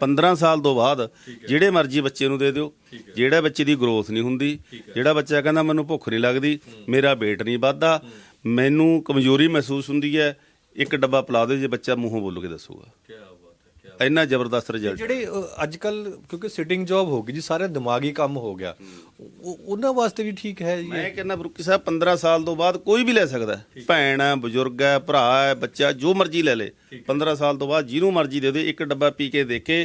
15 ਸਾਲ ਤੋਂ ਬਾਅਦ ਜਿਹੜੇ ਮਰਜ਼ੀ ਬੱਚੇ ਨੂੰ ਦੇ ਦਿਓ। ਜਿਹੜਾ ਬੱਚੇ ਦੀ ਗਰੋਥ ਨਹੀਂ ਹੁੰਦੀ ਜਿਹੜਾ ਬੱਚਾ ਕਹਿੰਦਾ ਮੈਨੂੰ ਭੁੱਖ ਨਹੀਂ ਲੱਗਦੀ ਮੇਰਾ weight ਨਹੀਂ ਵੱਧਦਾ ਮੈਨੂੰ ਕਮਜ਼ੋਰੀ ਮਹਿਸੂਸ ਹੁੰਦੀ ਹੈ ਇੱਕ ਡੱਬਾ ਪਿਲਾ ਦਿਓ ਜੇ ਬੱਚਾ ਮੂੰਹੋਂ ਬੋਲ ਕੇ ਦੱਸੂਗਾ। ਇੰਨਾ ਜ਼ਬਰਦਸਤ ਰਿਜ਼ਲਟ ਜਿਹੜੇ ਅੱਜ ਕੱਲ ਕਿਉਂਕਿ ਸਿਟਿੰਗ ਜੌਬ ਹੋ ਗਈ ਜੀ ਸਾਰਾ ਦਿਮਾਗੀ ਕੰਮ ਹੋ ਗਿਆ। ਉਹਨਾਂ ਵਾਸਤੇ ਵੀ ਠੀਕ ਹੈ ਜੀ? ਮੈਂ ਕਹਿੰਦਾ ਬਰੁਕੀ ਸਾਹਿਬ 15 ਸਾਲ ਤੋਂ ਬਾਅਦ ਕੋਈ ਵੀ ਲੈ ਸਕਦਾ ਭੈਣ ਹੈ ਬਜ਼ੁਰਗ ਹੈ ਭਰਾ ਹੈ ਬੱਚਾ ਜੋ ਮਰਜ਼ੀ ਲੈ ਲੇ। 15 ਸਾਲ ਤੋਂ ਬਾਅਦ ਜਿਹਨੂੰ ਮਰਜ਼ੀ ਦੇ ਦੇ ਇੱਕ ਡੱਬਾ ਪੀ ਕੇ ਦੇਖੇ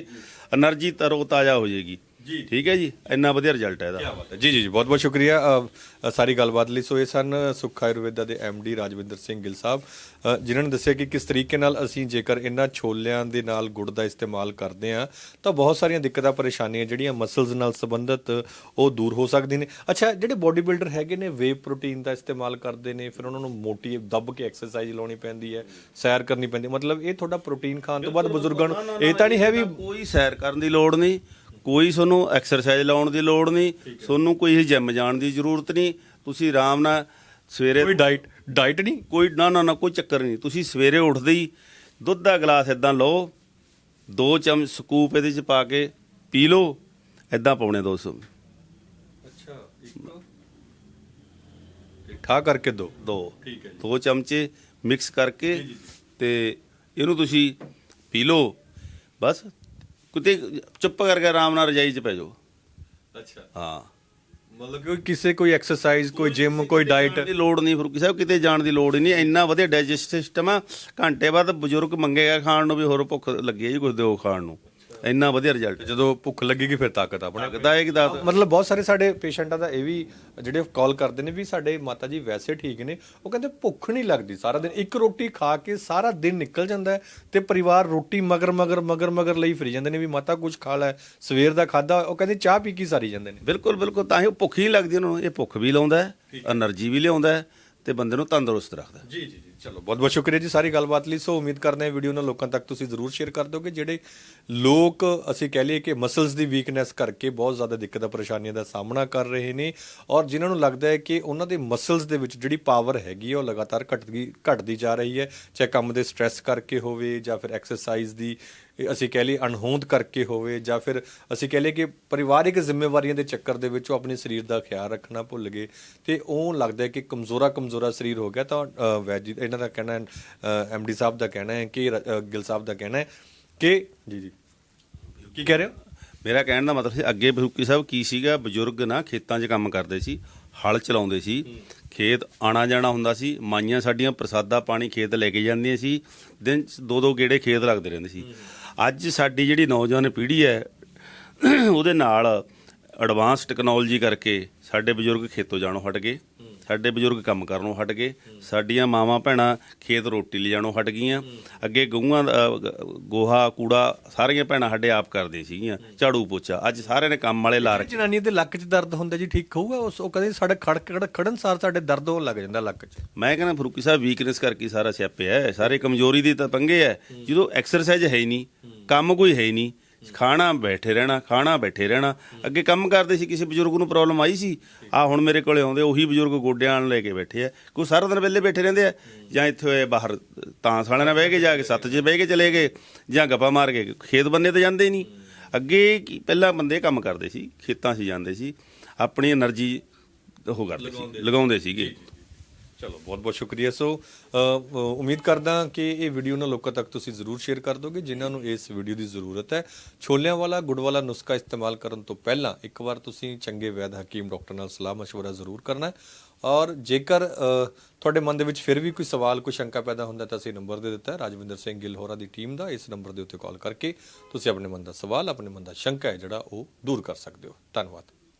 એનર્ਜੀ ਤਰੋ ਤਾਜ਼ਾ ਹੋ ਜਾਏਗੀ। ਜੀ। ਠੀਕ ਹੈ ਜੀ? ਇੰਨਾ ਵਧੀਆ ਰਿਜ਼ਲਟ ਹੈ ਇਹਦਾ। ਬਾਤ ਹੈ। ਜੀ ਜੀ ਜੀ ਬਹੁਤ ਬਹੁਤ ਸ਼ੁਕਰੀਆ। ਅ, ਅ, ਸਾਰੀ ਗੱਲਬਾਤ ਲਈ ਸੋ ਇਹ ਸਨ ਸੁੱਖ ਆਯੁਰਵੇਦਾ ਦੇ ਡੀ ਰਾਜਵਿੰਦਰ ਸਿੰਘ ਗਿੱਲ ਸਾਹਿਬ। ਅ, ਜਿਨ੍ਹਾਂ ਨੇ ਦੱਸਿਆ ਕਿ ਕਿਸ ਤਰੀਕੇ ਨਾਲ ਅਸੀਂ ਜੇਕਰ ਇਹਨਾਂ ਛੋਲਿਆਂ ਦੇ ਨਾਲ ਗੁੜ ਦਾ ਇਸਤੇਮਾਲ ਕਰਦੇ ਹਾਂ ਤਾਂ ਬਹੁਤ ਸਾਰੀਆਂ ਦਿੱਕਤਾਂ ਪਰੇਸ਼ਾਨੀਆਂ ਜਿਹੜੀਆਂ ਮਸਲਸ ਨਾਲ ਸੰਬੰਧਿਤ ਉਹ ਦੂਰ ਹੋ ਸਕਦੀਆਂ ਨੇ। ਅੱਛਾ ਜਿਹੜੇ ਬੋਡੀ ਬਿਲਡਰ ਹੈਗੇ ਨੇ ਵੇ ਪ੍ਰੋਟੀਨ ਦਾ ਇਸਤੇਮਾਲ ਕਰਦੇ ਨੇ ਫਿਰ ਉਹਨਾਂ ਨੂੰ ਮੋਟੀ ਦੱਬ ਕੇ ਐਕਸਰਸਾਈਜ਼ ਲਾਉਣੀ ਪੈਂਦੀ ਹੈ ਸੈਰ ਕਰਨੀ ਪੈਂਦੀ ਹੈ। ਮਤਲਬ ਇਹ ਤੁਹਾਡਾ ਪ੍ਰੋਟੀਨ ਖਾਣ ਤੋਂ ਬਾਅਦ ਬਜ਼ੁਰਗਾਂ ਨੂੰ ਇਹ ਤਾਂ ਨਹੀਂ ਹੈ ਵੀ ਕੋਈ ਸੈਰ ਕਰਨ ਦੀ ਲੋੜ ਨਹੀਂ। ਕੋਈ ਤੁਹਾਨੂੰ ਐਕਸਰਸਾਈਜ਼ ਲਾਉਣ ਦੀ ਲੋੜ ਨਹੀਂ ਤੁਹਾਨੂੰ ਕੋਈ ਜਿਮ ਜਾਣ ਦੀ ਜ਼ਰੂਰਤ ਨਹੀਂ ਤੁਸੀਂ ਆਰਾਮ ਨਾਲ ਸਵੇਰੇ ਕੋਈ ਡਾਈਟ ਡਾਈਟ ਨਹੀਂ? ਕੋਈ ਨਾ ਨਾ ਨਾ ਕੋਈ ਚੱਕਰ ਨਹੀਂ। ਤੁਸੀਂ ਸਵੇਰੇ ਉੱਠਦੇ ਹੀ ਦੁੱਧ ਦਾ ਗਲਾਸ ਇਦਾਂ ਲਓ ਦੋ ਚਮਚ ਸਕੂਪ ਇਹਦੇ ਚ ਪਾ ਕੇ ਪੀ ਲਓ ਇਦਾਂ ਪਾਉਣੇ 200 ਅੱਛਾ ਇੱਕ ਠਾ ਕਰਕੇ ਦੋ ਦੋ। ਠੀਕ ਹੈ ਜੀ। ਦੋ ਚਮਚੇ ਮਿਕਸ ਕਰਕੇ ਤੇ ਇਹਨੂੰ ਤੁਸੀਂ ਪੀ ਲਓ। ਬਸ ਕਿਤੇ ਚੁੱਪ ਕਰਕੇ ਆਰਾਮ ਨਾਲ ਰਜਾਈ 'ਚ ਪੈ ਜਾਓ। ਅੱਛਾ। ਹਾਂ। ਮਤਲਬ ਕਿ ਕਿਸੇ ਕੋਈ ਐਕਸਰਸਾਈਜ਼ ਕੋਈ ਜਿਮ ਕੋਈ ਡਾਈਟ ਦੀ ਲੋੜ ਨਹੀਂ ਫਰੂਕੀ ਸਾਹਿਬ ਕਿਤੇ ਜਾਣ ਦੀ ਲੋੜ ਹੀ ਨਹੀਂ। ਇੰਨਾ ਵਧੀਆ ਡਾਈਜੈਸਟ ਸਿਸਟਮ ਆ। ਘੰਟੇ ਬਾਅਦ ਬਜ਼ੁਰਗ ਮੰਗੇਗਾ ਖਾਣ ਨੂੰ ਵੀ ਹੋਰ ਭੁੱਖ ਲੱਗੀ ਹੈ ਜੀ ਕੁਝ ਦਿਓ ਖਾਣ ਨੂੰ। ਇੰਨਾ ਵਧੀਆ ਰਿਜ਼ਲਟ ਜਦੋਂ ਭੁੱਖ ਲੱਗੇਗੀ ਫਿਰ ਤਾਕਤ ਆਪਣੇ ਲੱਗਦਾ ਹੈ ਕਿ ਦਾ ਮਤਲਬ ਬਹੁਤ ਸਾਰੇ ਸਾਡੇ ਪੇਸ਼ੈਂਟਾਂ ਦਾ ਇਹ ਵੀ ਜਿਹੜੇ ਕਾਲ ਕਰਦੇ ਨੇ ਵੀ ਸਾਡੇ ਮਾਤਾ ਜੀ ਵੈਸੇ ਠੀਕ ਨੇ ਉਹ ਕਹਿੰਦੇ ਭੁੱਖ ਨਹੀਂ ਲੱਗਦੀ ਸਾਰਾ ਦਿਨ। ਇੱਕ ਰੋਟੀ ਖਾ ਕੇ ਸਾਰਾ ਦਿਨ ਨਿਕਲ ਜਾਂਦਾ ਹੈ ਤੇ ਪਰਿਵਾਰ ਰੋਟੀ ਮਗਰ ਮਗਰ ਮਗਰ ਮਗਰ ਲਈ ਫਿਰੀ ਜਾਂਦੇ ਨੇ ਵੀ ਮਾਤਾ ਕੁਝ ਖਾ ਲੈ ਸਵੇਰ ਦਾ ਖਾਦਾ ਉਹ ਕਹਿੰਦੇ ਚਾਹ ਪੀ ਕੇ ਸਾਰੀ ਜਾਂਦੇ ਨੇ। ਬਿਲਕੁਲ ਬਿਲਕੁਲ ਤਾਂ ਹੀ ਉਹ ਭੁੱਖ ਹੀ ਲੱਗਦੀ ਉਹਨਾਂ। ਨੂੰ ਇਹ ਭੁੱਖ ਵੀ ਲਾਉਂਦਾ ਹੈ એનર્ਜੀ ਵੀ ਲਿਆਉਂਦਾ ਹੈ ਤੇ ਬੰਦੇ ਨੂੰ ਤੰਦਰੁਸਤ ਰੱਖਦਾ ਜੀ ਜੀ। ਚਲੋ, ਬਹੁਤ ਬਹੁਤ ਸ਼ੁਕਰੀਆ ਜੀ ਸਾਰੀ ਗੱਲਬਾਤ ਲਈ। ਸੋ ਉਮੀਦ ਕਰਦੇ ਹਾਂ ਵੀਡੀਓ ਨਾਲ ਲੋਕਾਂ ਤੱਕ ਤੁਸੀਂ ਜ਼ਰੂਰ ਸ਼ੇਅਰ ਕਰ ਦਿਓਗੇ। ਜਿਹੜੇ ਲੋਕ ਅਸੀਂ ਕਹਿ ਲਈਏ ਕਿ ਮਸਲਸ ਦੀ ਵੀਕਨੈਸ ਕਰਕੇ ਬਹੁਤ ਜ਼ਿਆਦਾ ਦਿੱਕਤਾਂ, ਪਰੇਸ਼ਾਨੀਆਂ ਦਾ ਸਾਹਮਣਾ ਕਰ ਰਹੇ ਨੇ ਔਰ ਜਿਨ੍ਹਾਂ ਨੂੰ ਲੱਗਦਾ ਹੈ ਕਿ ਉਹਨਾਂ ਦੇ ਮਸਲਸ ਦੇ ਵਿੱਚ ਜਿਹੜੀ ਪਾਵਰ ਹੈਗੀ ਹੈ ਉਹ ਲਗਾਤਾਰ ਘਟਦੀ ਘਟਦੀ ਜਾ ਰਹੀ ਹੈ। ਚਾਹੇ ਕੰਮ ਦੇ ਸਟ੍ਰੈਸ ਕਰਕੇ ਹੋਵੇ ਜਾਂ ਫਿਰ ਐਕਸਰਸਾਈਜ਼ ਦੀ, ਅਸੀਂ ਕਹਿ ਲਈਏ ਅਣਹੋਂਦ ਕਰਕੇ ਹੋਵੇ ਜਾਂ ਫਿਰ ਅਸੀਂ ਕਹਿ ਲਈਏ ਕਿ ਪਰਿਵਾਰਿਕ ਜ਼ਿੰਮੇਵਾਰੀਆਂ ਦੇ ਚੱਕਰ ਦੇ ਵਿੱਚ ਉਹ ਆਪਣੇ ਸਰੀਰ ਦਾ ਖਿਆਲ ਰੱਖਣਾ ਭੁੱਲ ਗਏ ਤੇ ਉਹ ਲੱਗਦਾ ਹੈ ਕਿ ਕਮਜ਼ੋਰਾ ਕਮਜ਼ੋਰਾ ਸਰੀਰ ਹੋ ਗਿਆ ਤਾਂ ਵੈਜੀ ਇਹਨਾਂ ਦਾ ਕਹਿਣਾ ਹੈ ਐਮਡੀ ਸਾਹਿਬ ਦਾ ਕਹਿਣਾ ਹੈ ਕਿ ਰ- ਸਾਹਿਬ ਦਾ ਕਹਿਣਾ ਹੈ ਕਿ ਜੀ ਜੀ। ਕੀ ਕਹਿ ਰਹੇ ਹੋ? ਮੇਰਾ ਕਹਿਣ ਦਾ ਮਤਲਬ ਸੀ, ਅੱਗੇ ਬਰੂਕੀ ਸਾਹਿਬ ਕੀ ਸੀਗਾ? ਬਜ਼ੁਰਗ ਨਾ ਖੇਤਾਂ 'ਚ ਕੰਮ ਕਰਦੇ ਸੀ, ਹਲ ਚਲਾਉਂਦੇ ਸੀ, ਖੇਤ ਆਣਾ ਜਾਣਾ ਹੁੰਦਾ ਸੀ, ਮਾਈਆਂ ਸਾਡੀਆਂ ਪ੍ਰਸਾਦਾ ਪਾਣੀ ਖੇਤ ਲੈ ਕੇ ਜਾਂਦੀਆਂ ਸੀ, ਦਿਨ 'ਚ ਦੋ ਦੋ ਗੇੜੇ ਖੇਤ ਲੱਗਦੇ ਰਹਿੰਦੇ ਸੀ। ਅੱਜ ਸਾਡੀ ਜਿਹੜੀ ਨੌਜਵਾਨ ਪੀੜ੍ਹੀ ਹੈ, ਉਹਦੇ ਨਾਲ ਐਡਵਾਂਸ ਟੈਕਨੋਲੋਜੀ ਕਰਕੇ ਸਾਡੇ ਬਜ਼ੁਰਗ ਖੇਤੋਂ ਜਾਣੋਂ ਹਟ ਗਏ। ਸਾਡੇ ਬਜ਼ੁਰਗ ਕੰਮ ਕਰਨੋਂ ਹਟ ਗਏ। ਸਾਡੀਆਂ ਮਾਵਾਂ ਭੈਣਾਂ ਖੇਤ ਰੋਟੀ ਲਿਜਾਣੋਂ ਹਟ ਗਈਆਂ। ਅੱਗੇ ਗਊਆਂ ਦਾ, ਗੋਹਾ ਕੂੜਾ ਸਾਰੀਆਂ ਭੈਣਾਂ ਸਾਡੇ ਆਪ ਕਰਦੀਆਂ ਸੀਗੀਆਂ। ਝਾੜੂ ਪੋਚਾ। ਅੱਜ ਸਾਰਿਆਂ ਨੇ ਕੰਮ ਵਾਲੇ ਲਾ ਰੱਖੇ। ਜਨਾਨੀ ਦੇ ਲੱਕ 'ਚ ਦਰਦ ਹੁੰਦਾ ਜੀ ਠੀਕ ਹੋਊਗਾ? ਉਸ ਉਹ ਕਹਿੰਦੇ ਸਾਡੇ ਖੜ ਖੜ ਖੜਨ ਸਾਰ ਸਾਡੇ ਦਰਦ ਹੋਣ ਲੱਗ ਜਾਂਦਾ ਲੱਕ 'ਚ। ਮੈਂ ਕਹਿੰਦਾ ਫਰੂਕੀ ਸਾਹਿਬ ਵੀਕਨੈਸ ਕਰਕੇ ਸਾਰਾ ਸਿਆਪੇ ਹੈ। ਸਾਰੇ ਕਮਜ਼ੋਰੀ ਦੀ ਤਾਂ ਪੰਗੇ ਹੈ। ਜਦੋਂ ਐਕਸਰਸਾਈਜ਼ ਹੈ ਹੀ ਨਹੀਂ ਕੰਮ ਕੋਈ ਹੈ ਹੀ ਨਹੀਂ। ਖਾਣਾ ਬੈਠੇ ਰਹਿਣਾ ਖਾਣਾ ਬੈਠੇ ਰਹਿਣਾ। ਅੱਗੇ ਕੰਮ ਕਰਦੇ ਸੀ ਕਿਸੇ ਬਜ਼ੁਰਗ ਨੂੰ ਪ੍ਰੋਬਲਮ ਆਈ ਸੀ। ਆ ਹੁਣ ਮੇਰੇ ਕੋਲੇ ਆਉਂਦੇ ਉਹੀ ਬਜ਼ੁਰਗ ਗੋਡਿਆਂ ਨਾਲ ਲੈ ਕੇ ਬੈਠੇ ਆ। ਕੋਈ ਸਾਰਾ ਦਿਨ ਵਿਹਲੇ ਬੈਠੇ ਰਹਿੰਦੇ ਆ। ਜਾਂ ਇੱਥੇ ਹੋਏ ਬਾਹਰ ਤਾਂ ਸਾਲਿਆਂ ਨਾਲ ਬਹਿ ਕੇ ਜਾ ਕੇ ਸੱਤ 'ਚ ਬਹਿ ਕੇ ਚਲੇ ਗਏ ਜਾਂ ਗੱਪਾਂ ਮਾਰ ਕੇ। ਖੇਤ ਬੰਨੇ ਤੇ ਜਾਂਦੇ ਨਹੀਂ ਅੱਗੇ ਪਹਿਲਾਂ ਬੰਦੇ ਕੰਮ ਕਰਦੇ ਸੀ ਖੇਤਾਂ 'ਚ ਜਾਂਦੇ ਸੀ। ਆਪਣੀ એનર્ਜੀ ਉਹ ਕਰਦੇ ਸੀ ਲਗਾਉਂਦੇ ਸੀਗੇ। ਚਲੋ ਬਹੁਤ ਬਹੁਤ ਸ਼ੁਕਰੀਆ ਸੋ ਅ, ਅ, ਉਮੀਦ ਕਰਦਾ ਕਿ ਇਹ ਵੀਡੀਓ ਨਾ ਲੋਕਾਂ ਤੱਕ ਤੁਸੀਂ ਜ਼ਰੂਰ ਸ਼ੇਅਰ ਕਰ ਦੋਗੇ ਜਿਨ੍ਹਾਂ ਨੂੰ ਇਸ ਵੀਡੀਓ ਦੀ ਜ਼ਰੂਰਤ ਹੈ ਛੋਲਿਆਂ ਵਾਲਾ ਗੁੜ ਵਾਲਾ ਨੁਸਖਾ ਇਸਤੇਮਾਲ ਕਰਨ ਤੋਂ ਪਹਿਲਾਂ ਇੱਕ ਵਾਰ ਤੁਸੀਂ ਚੰਗੇ ਵੈਦ ਹਕੀਮ ਡਾਕਟਰ ਨਾਲ ਸਲਾਹ مشورہ ਜ਼ਰੂਰ ਕਰਨਾ ਹੈ ਔਰ ਜੇਕਰ ਅ, ਤੁਹਾਡੇ ਮਨ ਦੇ ਵਿੱਚ ਫਿਰ ਵੀ ਕੋਈ ਸਵਾਲ ਕੋਈ ਸ਼ੰਕਾ ਪੈਦਾ ਹੁੰਦਾ ਤਾਂ ਅਸੀਂ ਨੰਬਰ ਦੇ ਦਿੱਤਾ ਹੈ ਰਾਜਵਿੰਦਰ ਸਿੰਘ ਗਿੱਲ ਹੋਰਾਂ ਦੀ ਟੀਮ ਦਾ ਇਸ ਨੰਬਰ ਦੇ ਉੱਤੇ ਕਾਲ ਕਰਕੇ ਤੁਸੀਂ ਆਪਣੇ ਮਨ ਦਾ ਸਵਾਲ ਆਪਣੇ ਮਨ ਦਾ ਸ਼ੰਕਾ ਹੈ ਜਿਹੜਾ ਉਹ ਦੂਰ ਕਰ ਸਕਦੇ ਹੋ ਧੰਨਵਾਦ